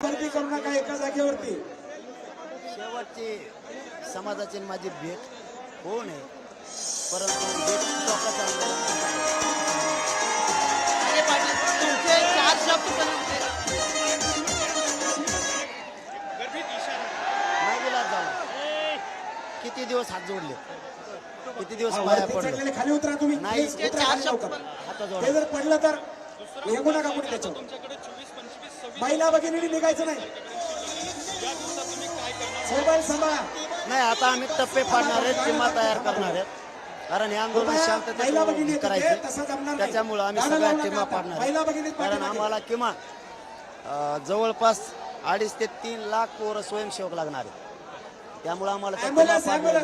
गर्दी करू नका एका जागेवरती. शेवटची समाजाची माझी भेट होऊ नये परंतु चार शब्द किती दिवस हात जोडले? किती दिवस पाया पडले? खाली उतरा तुम्ही. नाही, चार. हात जोडले. जर पडलं तर निघू नका कोणी त्याच्यावर. महिला भगिनीने निघायचं नाही मोबाईल सांभाळा नाही आता आम्ही टप्पे पाडणार आहेत किंवा तयार करणार आहेत कारण हे आंदोलन शांततेत भगिनी करायचे. त्याच्यामुळं आम्ही सगळ्या नका. पाडणार कारण. आम्हाला किमान अं, जवळपास अडीच ते तीन लाख पोरं स्वयंसेवक लागणार आहेत त्यामुळे आम्हाला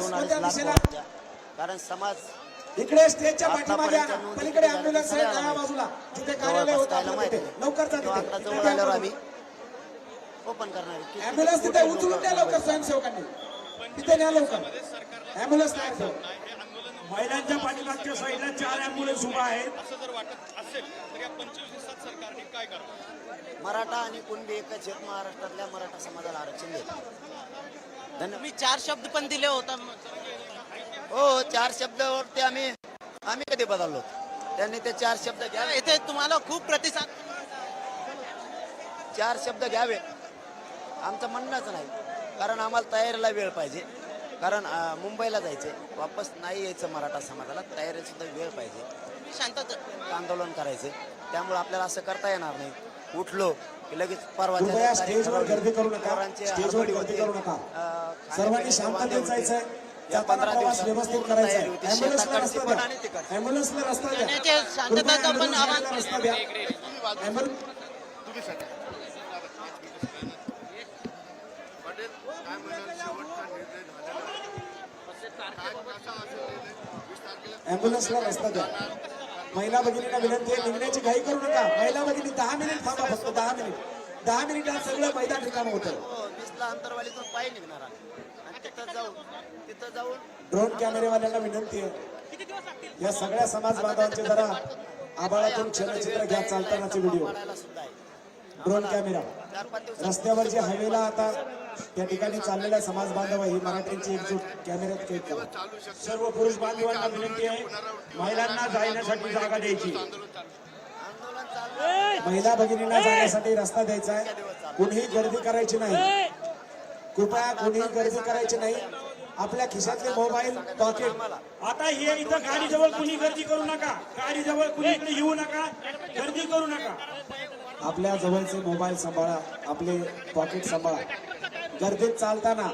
दोन अडीच लाख. कारण समाज इकडे स्टेजच्या पाठीमागे आणा. पलीकडे अँब्युलन्स आहे? डाव्या बाजूला जिथे कार्यालय होतं आपलं माहिती तिथे. आहे. लवकर जा तेव्हा आता तिथे. ओपन करणार आहे. किती तिथे उचलून द्या लोकं लवकर स्वयंसेवकांनी तिथे न्या लवकर ॲम्ब्युलन्स तयार ठेव महिलांच्या पाठीमागच्या साईडला चार अँब्युलन्स उभा आहेत असं जर वाटत असेल तर या पंचवीस दिवसात सरकारने काय करावं मराठा आणि कुणबी एकच आहेत महाराष्ट्रातल्या मराठा समाजाला आरक्षण देत धन्यवाद तुम्ही चार शब्द पण दिले होता हो चार शब्दावरती आम्ही आम्ही कधी बदललो? त्यांनी ते चार शब्द घ्यावे. इथे तुम्हाला खूप प्रतिसाद चार शब्द घ्यावे. आमचं म्हणणंच नाही. कारण आम्हाला तयारीला वेळ पाहिजे. कारण मुंबईला जायचे. वापस नाही यायचं मराठा समाजाला. तयारीला सुद्धा वेळ पाहिजे. शांतता आंदोलन करायचे. त्यामुळे आपल्याला असं करता येणार नाही. उठलो की लगेच परवा कृपया स्टेजवर गर्दी करू नका. स्टेजवर गर्दी करू नका. सर्वांनी शांततेत जायचंय. या पंधरा व्यवस्थित करायचा शेताकडची रस्ता द्या. रस्ता रस्ता महिला भगिनींना विनंती आहे निघण्याची घाई करू नका. महिला भगिनी दहा मिनिट थांबा फक्त दहा मिनिट. दहा मिनिटात सगळं मैदान रिकामं होतं. हो अंतरवालीतून पायी निघणार तिथं जाऊन तिथं जाऊन. ड्रोन कॅमेरेवाल्यांना विनंती आहे. या सगळ्या समाज बांधवांचे जरा आबाळातून छायाचित्र घ्या चालतानाचे व्हिडिओ. Drone camera. रस्त्यावर जे हायवेला आता त्या ठिकाणी चाललेल्या समाज बांधव आहे ही मराठ्यांची एकजूट कॅमेऱ्यात कैद करा सर्व पुरुष बांधवांना विनंती आहे महिलांना जाण्यासाठी जागा द्यायची. महिला भगिनींना जाण्यासाठी रस्ता द्यायचा आहे. कुणीही गर्दी करायची नाही. कृपया कुणीही गर्दी करायची नाही. आपल्या खिशातले मोबाईल पॉकेट आता हे इथं गाडीजवळ कुणी गर्दी करू नका. गाडीजवळ कुणी इकडे येऊ नका. गर्दी करू नका. आपल्या जवळचे मोबाईल सांभाळा आपले पॉकेट सांभाळा. गर्दीत चालताना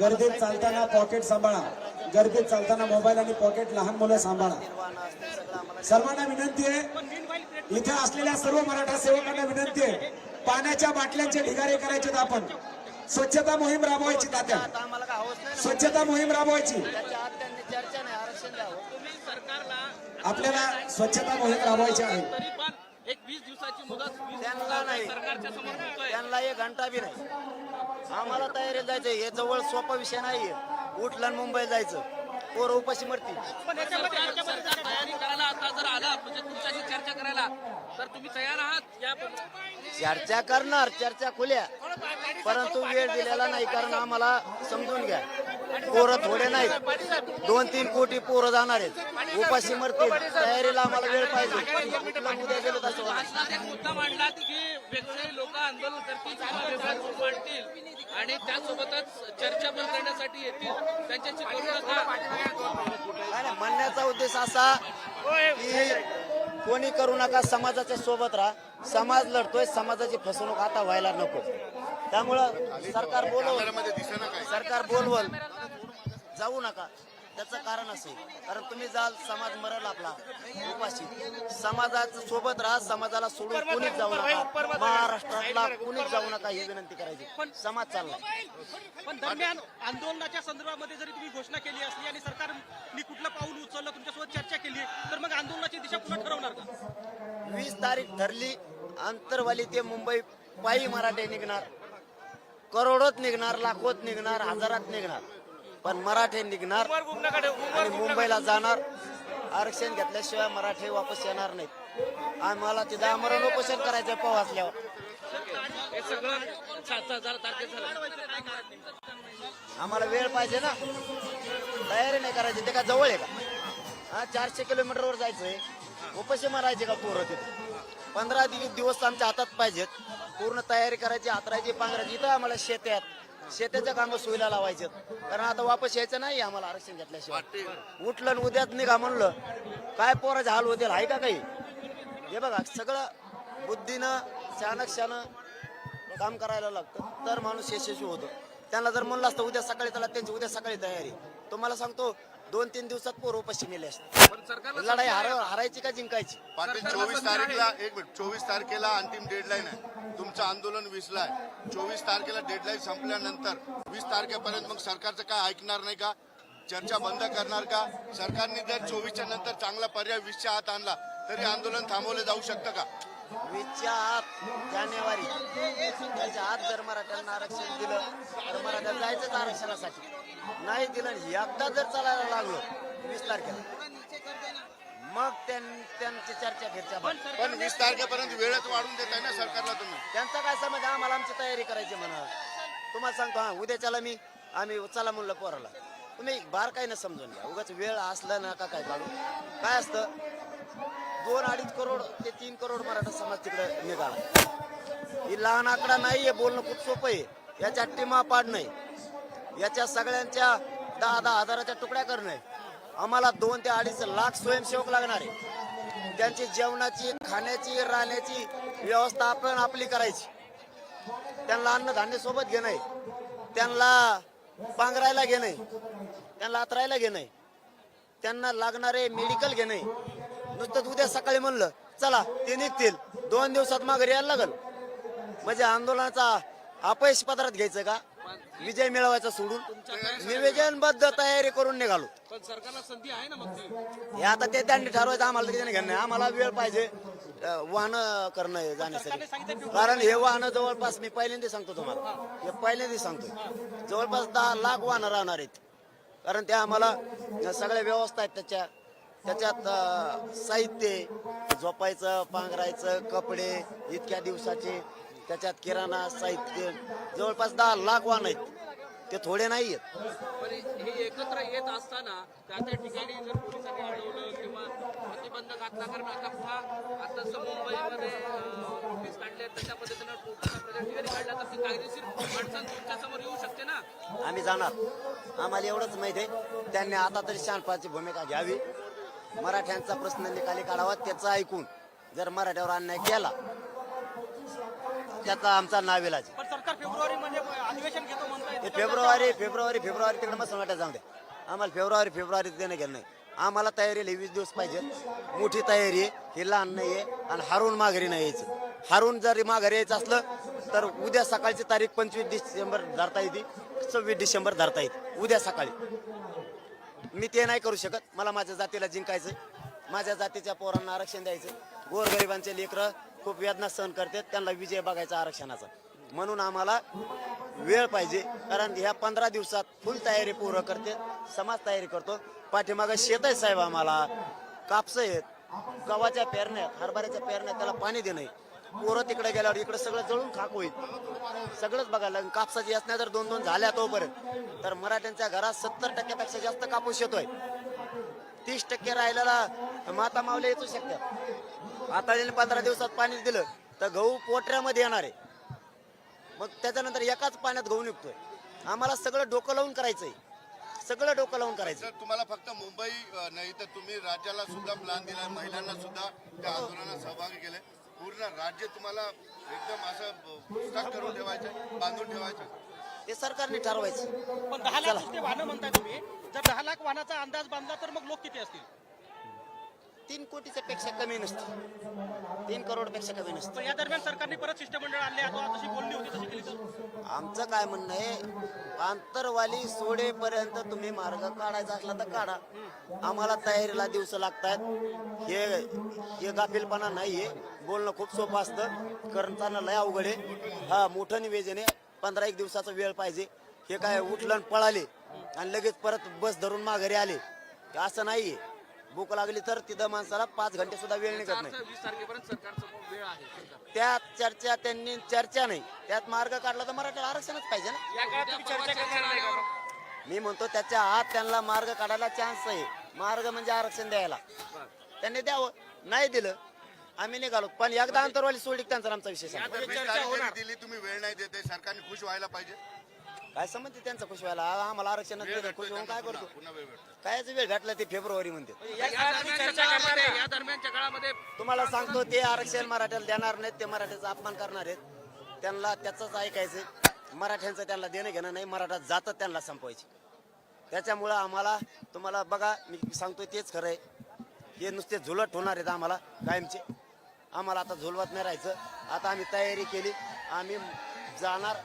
गर्दीत चालताना पॉकेट सांभाळा. गर्दीत चालताना मोबाईल आणि पॉकेट लहान मुलं सांभाळा. सर्वांना विनंती आहे इथे असलेल्या सर्व मराठा सेवकांना विनंती आहे पाण्याच्या बाटल्यांचे ढिगारे करायचे आपण. स्वच्छता मोहीम राबवायची तात्या. नाही ना. स्वच्छता मोहीम राबवायची. त्याच्या आत त्यांनी चर्चा नाही आरक्षण द्यावं. आपल्याला स्वच्छता मोहीम राबवायची आहे. एक वीस दिवसाची मुदत त्यांना नाही. त्यांना एक घंटा बी नाही. आम्हाला तयारीला जायचं हे जवळ सोपा विषय नाहीये. उठलं आणि मुंबईला जायचं. पोरं उपाशी मरतील. पण याच्यामध्ये सरकार तयारी करायला आता जर आला म्हणजे तुमच्याशी चर्चा करायला तर तुम्ही तयार आहात? या चर्चा करणार चर्चा खुल्या. परंतु वेळ दिलेला नाही कारण आम्हाला समजून घ्या. पोरं थोडे नाहीत. दोन तीन कोटी पोरं जाणार आहेत. उपाशी मरतील. तयारीला आम्हाला वेळ पाहिजे. मुद्दा मांडला की वेगवेगळे लोक आंदोलन करतील मांडतील आणि त्यासोबतच चर्चा पण करण्यासाठी येतील. नाही, म्हणण्याचा उद्देश असा की कोणी करू नका समाजाच्या सोबत राहा. समाज लढतोय समाजाची फसवणूक आता व्हायला नको. त्यामुळं सरकार बोलव सरकार बोलवल. जाऊ नका. त्याचं कारण असे. कारण तुम्ही जाल समाज मरल आपला. उपाशी. समाजाच्या सोबत राहा समाजाला सोडून कुणीच जाऊ नका. महाराष्ट्रातला कुणीच जाऊ नका ही विनंती करायची. समाज चाललाय पण दरम्यान आंदोलनाच्या संदर्भामध्ये जरी तुम्ही घोषणा केली असली आणि सरकारने कुठलं पाऊल उचललं तुमच्यासोबत चर्चा केली तर मग आंदोलनाची दिशा पुन्हा ठरवणार का? वीस तारीख ठरली अंतरवाली ते मुंबई पायी मराठे निघणार. करोडोत निघणार लाखोत निघणार हजारात निघणार. पण मराठे निघणार आणि मुंबईला जाणार. आरक्षण घेतल्याशिवाय मराठे वापस येणार नाहीत. आम्हाला तिथं आमरण उपोषण करायचं पाव असल्यावर. हे सगळं सात हजार तारखेत झालं. आम्हाला वेळ पाहिजे ना. तयारी नाही करायची ते का जवळ आहे का? हा चारशे किलोमीटरवर जायचंय. उपाशी मारायचे का पोरं तिथे? पंधरा दिवस आमच्या हातात पाहिजेत. पूर्ण तयारी करायची हातरायची पांघरायची. इथं आम्हाला शेत शेताच्या कामं सुविधा लावायचे कारण आता वापस यायचं नाही आम्हाला आरक्षण घेतल्याशिवाय. उठलं आणि उद्याच निघा म्हणलं. काय पोराचे हाल होतील आहे का काही? हे बघा सगळं बुद्धीनं शानक्षानं काम करायला लागतं. तर माणूस यशस्वी होतो. त्यांना जर म्हणलं असतं उद्या सकाळी त्याला त्यांची उद्या सकाळी तयारी. तुम्हाला सांगतो दोन तीन दिवसात पोर उपाशी नेले असते. पण सरकारला लढाई हार हारायची का जिंकायची? पाटील चोवीस आहे. तारखेला एक मिनिट चोवीस तारखेला अंतिम डेडलाईन आहे. तुमचं आंदोलन विसलाय चोवीस तारखेला डेडलाईन संपल्यानंतर वीस तारखेपर्यंत मग सरकारचं काय ऐकणार नाही का? चर्चा बंद करणार का? सरकारने जर चोवीसच्या नंतर चांगला पर्याय वीसच्या हात आणला तरी आंदोलन थांबवलं जाऊ शकतं का? वीसच्या आत जानेवारी. त्याच्या आत जर मराठ्यांना आरक्षण दिलं तर मराठ्याला जायचंच आरक्षणासाठी. नाही दिलं एकदा जर चालायला लागलो वीस तारखेला. मग त्यां- त्यांची चर्चा फिरच्या. पण वीस तारखेपर्यंत वेळच वाढून देत आहे ना सरकारला तुम्ही. त्यांचा काय समज आम्हाला आमची तयारी करायची म्हणा. तुम्हाला सांगतो हा उद्याच्याला मी. आम्ही चला म्हणलं पोराला. तुम्ही बार काही न समजून घ्या. उगाच वेळ असला ना का काय काढू? काय असतं? दोन अडीच करोड ते तीन करोड मराठा समाज तिकडे निघाला. ही लहान आकडा नाहीये बोलणं खूप सोपं आहे. याच्या टिमा पाडणं याच्या सगळ्यांच्या दहा दहा हजाराच्या तुकड्या करणं आम्हाला दोन ते अडीच लाख स्वयंसेवक लागणार आहे. त्यांची जेवणाची खाण्याची राहण्याची व्यवस्था आपण आपली करायची. त्यांना अन्नधान्य सोबत घेणं त्यांना पांघरायला घेणं त्यांना आतरायला घेणं त्यांना लागणारे मेडिकल घेणं नुसतं उद्या सकाळी म्हणलं चला ते निघतील. दोन दिवसात माघारी यायला लागल. म्हणजे आंदोलनाचा अपयश पत्रात घ्यायचं का? विजय मिळवायचा सोडून. निवेदनबद्ध तयारी करून निघालो. पण सरकारला संधी आहे ना मग हे आता ते त्यांनी ठरवायचं आम्हाला त्याच्याने घेणं नाही. आम्हाला वेळ पाहिजे वाहन करणं जाण्यासाठी. कारण हे वाहन जवळपास मी पहिल्यांदा सांगतो तुम्हाला. हे पहिल्यांदा सांगतो जवळपास दहा लाख वाहनं राहणार आहेत. कारण त्या आम्हाला सगळ्या व्यवस्था आहेत त्याच्या. त्याच्यात साहित्य झोपायचं पांघरायचं कपडे इतक्या दिवसाचे. त्याच्यात किराणा साहित्य जवळपास दहा लाख वाहन आहेत. ते थोडे नाही आहेत हे एकत्र येत असताना त्या त्या ठिकाणी जर पोलिसांनी अडवलं किंवा प्रतिबंध घातला कारण आता आता मुंबईमध्ये नोटीस काढले तशा पद्धतीनं ठिकाणी काढला तर ती कायदेशीर अडचण तुमच्यासमोर येऊ शकते ना? आम्ही जाणार. आम्हाला एवढंच माहिती आहे. त्यांनी आता तरी शांतपाची भूमिका घ्यावी. मराठ्यांचा प्रश्न निकाली काढावा त्याचं ऐकून जर मराठ्यावर अन्याय केला त्याचा आमचा नाविलाज पण सरकार फेब्रुवारी मध्ये अधिवेशन घेतो म्हणताय. हे फेब्रुवारी फेब्रुवारी फेब्रुवारी तिकडे मग जाऊ द्या आम्हाला फेब्रुवारी फेब्रुवारी देणं घेणं नाही. आम्हाला तयारीला वीस दिवस पाहिजे. मोठी तयारी आहे. हे लहान नाही आहे आणि हारून माघारी नाही यायचं. हारून जर माघारी यायचं असलं तर उद्या सकाळची तारीख पंचवीस डिसेंबर धरता येते सव्वीस डिसेंबर धरता येते. उद्या सकाळी. मी ते नाही करू शकत. मला माझ्या जातीला जिंकायचं माझ्या जातीच्या पोरांना आरक्षण द्यायचं गोरगरिबांचे लेकरं खूप वेदना सहन करतात. त्यांना विजय बघायचा आरक्षणाचा. म्हणून आम्हाला वेळ पाहिजे. कारण ह्या पंधरा दिवसात फुल तयारी पूर्ण करते. समाज तयारी करतो. पाठीमागं शेत आहे साहेब आम्हाला कापसं आहेत. गव्हाच्या पेरण्या हरभऱ्याच्या पेरण्यात त्याला पाणी देणं पोरं तिकडे गेल्यावर इकडे सगळं जळून खाक होईल. सगळंच बघायला कापसाची असण्या जर दोन दोन झाल्या तोपर्यंत. तर मराठ्यांच्या घरात सत्तर टक्क्यापेक्षा जास्त कापूस येतोय. तीस टक्के राहिलेला माता मावल्या येतो शकतात आता पंधरा दिवसात पाणी दिलं तर गहू पोटऱ्यामध्ये येणार आहे. मग त्याच्यानंतर एकाच पाण्यात गहू निघतोय. आम्हाला सगळं डोकं लावून करायचंय. सगळं डोकं लावून करायचं तुम्हाला फक्त मुंबई नाही तर तुम्ही राज्याला सुद्धा प्लॅन दिला महिलांना सुद्धा त्या आंदोलनात सहभागी केले पूर्ण राज्य तुम्हाला एकदम असं स्टक करून ठेवायचं बांधून ठेवायचं. ते सरकारने ठरवायचं. पण दहा लाख नुसते वाहनं म्हणताय तुम्ही. जर दहा लाख वाहनाचा अंदाज बांधला तर मग लोक किती असतील? तीन कोटीच्या पेक्षा कमी नसते तीन करोडपेक्षा कमी नसते पण या दरम्यान सरकारने परत शिष्टमंडळ आणले आता जशी बोलणी होती तशी केली तर? आमचं काय म्हणणं आहे आंतरवाली सोडेपर्यंत तुम्ही मार्ग काढायचा असला तर काढा. आम्हाला तयारीला दिवस लागतात हे हे गाफीलपणा नाहीये. बोलणं खूप सोपं असतं. करताना लय अवघड आहे. हा मोठं निवेदन आहे. पंधरा एक दिवसाचा वेळ पाहिजे. हे काय उठलं आणि पळाले. आणि लगेच परत बस धरून माघारी आले. असं नाहीये. भूक लागली तर तिथं माणसाला पाच घंटे सुद्धा वेळ निघत नाही. त्यात चर्चा त्यांनी चर्चा नाही. त्यात मार्ग काढला तर मराठ्याला आरक्षणच पाहिजे ना. मी म्हणतो त्याच्या आत त्यांना मार्ग काढायला चान्स आहे. मार्ग म्हणजे आरक्षण द्यायला. त्यांनी द्यावं. नाही दिलं. आम्ही निघालो. पण एकदा अंतरवाली सोडली की त्यांचा आमचा विषय तारीख दिली तुम्ही वेळ नाही देते सरकारने खुश व्हायला पाहिजे. काय संबंध त्यांचा खुश व्हायला? आ- आम्हाला आरक्षण खुश होऊन काय करतो? पुन्हा पुन्हा वेळ भेटतो कायच वेळ घातला ते फेब्रुवारी म्हणते. या दरम्यानच्या काळामध्ये या दरम्यानच्या काळामध्ये तुम्हाला सांगतो ते आरक्षण मराठ्याला देणार नाहीत ते मराठ्याचा अपमान करणार आहेत. त्यांना त्याचंच ऐकायचं मराठ्यांचं त्यांना देणं घेणं नाही मराठा जात त्यांना संपवायची. त्याच्यामुळं आम्हाला तुम्हाला बघा मी सांगतोय तेच खरं आहे. हे नुसते झुलट होणार आहेत आम्हाला कायमचे. आम्हाला आता झुलवत नाही राहायचं. आता आम्ही तयारी केली. आम्ही जाणार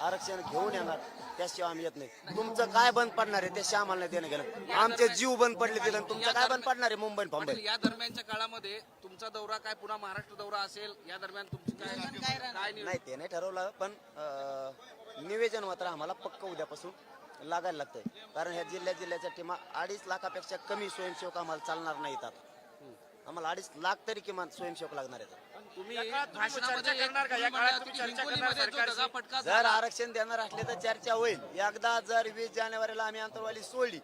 आरक्षण घेऊन येणार. त्याशिवाय आम्ही येत नाही. तुमचं काय बंद पडणार आहे त्याशिवाय आम्हाला देणं गेलं. आमचे जीव बंद पडले तिथं. तुमचं काय बंद पडणार आहे मुंबई मुंबई या दरम्यानच्या काळामध्ये तुमचा दौरा काय पुन्हा महाराष्ट्र दौरा असेल या दरम्यान तुमची काय काय नियोजन? नाही ते नाही ठरवलं पण निवेदन मात्र आम्हाला पक्क उद्यापासून लागायला लागतंय. कारण ह्या जिल्ह्या जिल्ह्याच्या टीमा अडीच लाखापेक्षा कमी स्वयंसेवक आम्हाला चालणार नाहीत आता. आम्हाला अडीच लाख तरी किमान स्वयंसेवक लागणार आहेत. तुम्ही जर आरक्षण देणार असले तर चर्चा होईल. एकदा जर वीस जानेवारीला आम्ही अंतरवाली सोडली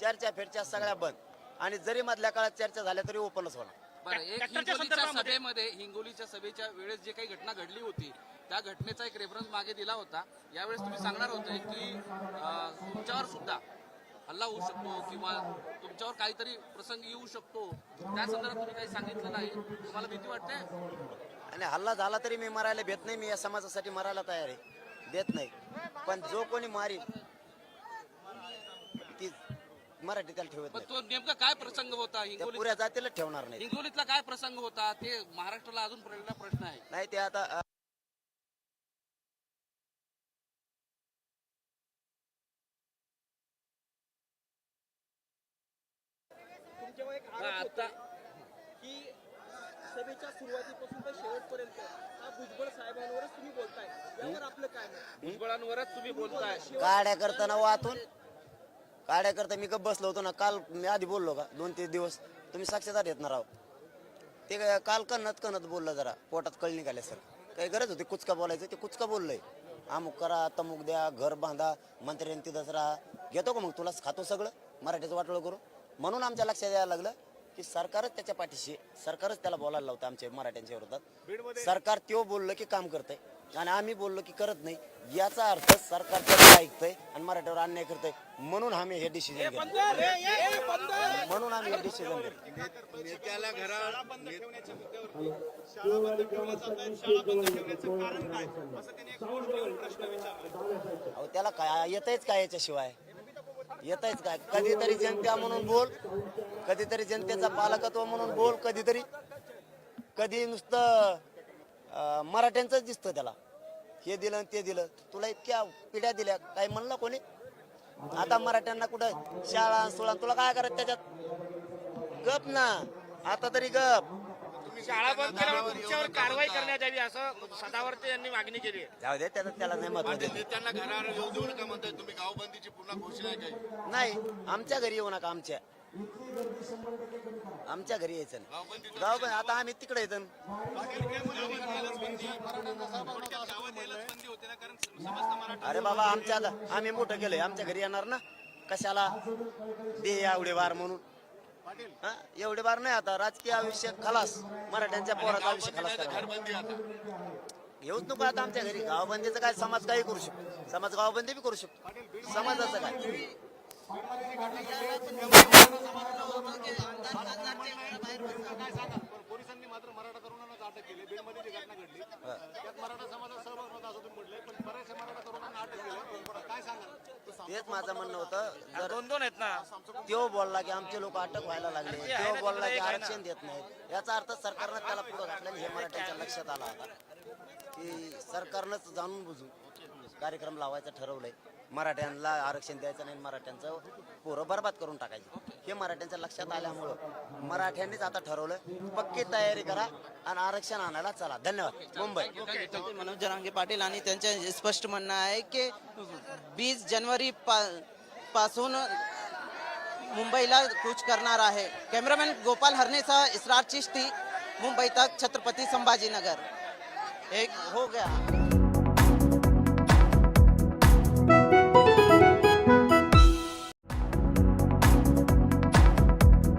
चर्चा फेरच्या सगळ्या बंद. आणि जरी मधल्या काळात चर्चा झाल्या तरी ओपनच होणार. बरं एक हिंगोलीच्या सभेमध्ये हिंगोलीच्या सभेच्या वेळेस जे काही घटना घडली होती त्या घटनेचा एक रेफरन्स मागे दिला होता. यावेळेस तुम्ही सांगणार होते की अं, तुमच्यावर सुद्धा हल्ला होऊ शकतो किंवा तुमच्यावर काहीतरी प्रसंग येऊ शकतो. त्या संदर्भात तुम्ही काही सांगितलं नाही. तुम्हाला भीती वाटते? आणि हल्ला झाला तरी मी मरायला भेट नाही. मी या समाजासाठी मरायला तयार आहे. देत नाही. पण जो कोणी मारी ती मराठी त्याला ठेवत पण नाही. तो नेमका काय प्रसंग होता? त्या हिंगोली पुऱ्या जातीला ठेवणार नाही. हिंगोलीतला काय प्रसंग होता? ते महाराष्ट्राला अजून पडलेला प्रश्न आहे. नाही ते आता अ, तुमच्यावर एक हा, आरोप आता होतो की सभेच्या सुरुवातीपासून तर शेवटपर्यंत हा भुजबळ साहेबांवरच तुम्ही बोलताय यावर आपलं काय मत? भुजबळांवरच तुम्ही बोलताय काड्या करताना वाहतून. काड्या करता मी गप बसलो होतो ना काल मी आधी बोललो का दोन तीन दिवस तुम्ही साक्षीदार येत ना राव. ते काय काल कणत कणत बोललं जरा पोटात कळ निघाले सर. काही गरज होती कुचका बोलायचं ते कुचका बोललंय. अमुक करा तमुक द्या घर बांधा मंत्र्यांनी तिथंच राहा. घेतो का मग तुलाच खातो सगळं? मराठीचं वाटोळ करू. म्हणून आमच्या लक्षात यायला लागलं की सरकारच त्याच्या पाठीशी. सरकारच त्याला बोलायला लावतं आमच्या मराठ्यांच्या विरोधात. सरकार त्यो बोललं की काम करतंय. आणि आम्ही बोललो की करत नाही. याचा अर्थ सरकार त्याला ऐकतंय आणि मराठ्यावर अन्याय करतंय. म्हणून आम्ही हे डिसिजन घेतो म्हणून आम्ही हे डिसिजन घेतो नेत्याला घरा अहो त्याला काय येतच काय याच्याशिवाय? येतच काय? कधीतरी जनता म्हणून बोल. कधीतरी जनतेचा पालकत्व म्हणून बोल. कधीतरी कधी नुसतं मराठ्यांचंच दिसतं त्याला. हे दिलं ते दिलं. तुला इतक्या पिढ्या दिल्या. काही म्हणलं कोणी? आता मराठ्यांना कुठं? शाळा सोळा. तुला काय करायचं त्याच्यात? गप ना. आता तरी गप. शाळा बंद केल्यावर तुमच्यावर कारवाई करण्यात यावी असं सदावर्ते यांनी मागणी केली आहे. जाऊ दे त्याला त्याला नाही महत्त्व देत. नेत्यांना घरावर येऊ देऊ नका म्हणताय तुम्ही. गावबंदीची पूर्ण घोषणा आहे काही. नाही आमच्या घरी येऊ नका आमच्या. आमच्या घरी यायचं नाही. गाव पण आता आम्ही तिकडे येतो. अरे बाबा आमच्या आम्ही मोठं केलंय. आमच्या घरी येणार ना? कशाला? दे एवढे वार म्हणून. हा? एवढे वार नाही आता. राजकीय आयुष्य खलास. मराठ्यांच्या पोराचं आयुष्य खलास करा आता? येऊच नको आता आमच्या घरी. गावबंदीचं काय समाज काही करू शकतो समाज गावबंदी बी करू शकतो. समाजाचं काय? पोलिसांनी मात्र मराठा तरुणांनाच अटक केली. बीडमध्ये जी घटना घडली. त्यात मराठा समाजात सहभाग नव्हता असं तुम्ही म्हटलंय पण बऱ्याचशा मराठा तरुणांना अटक केली. काय सांगा तेच माझं म्हणणं होतं. दोन दोन आहेत ना. तो बोलला की आमचे लोक अटक व्हायला लागले. तो बोलला की आरक्षण देत नाहीत. याचा अर्थ सरकारनं त्याला पुढे घातलं आणि हे मराठ्यांच्या लक्षात आला. आता की सरकारनंच जाणून बुजून कार्यक्रम लावायचं ठरवलंय. मराठ्यांना आरक्षण द्यायचं नाही मराठ्यांचं पोरं बरबाद करून टाकायचं. हे मराठ्यांच्या लक्षात आल्यामुळं मराठ्यांनीच आता ठरवलं पक्की तयारी करा आणि आरक्षण आणायला चला. धन्यवाद. मुंबई. मनोज जरांगे पाटील आणि त्यांचं स्पष्ट म्हणणं आहे की वीस जानेवारी पा पासून मुंबईला कूच करणार आहे. कॅमेरामॅन गोपाल हरणेसह इसरार चिश्ती मुंबई तक छत्रपती संभाजीनगर. एक हो गया.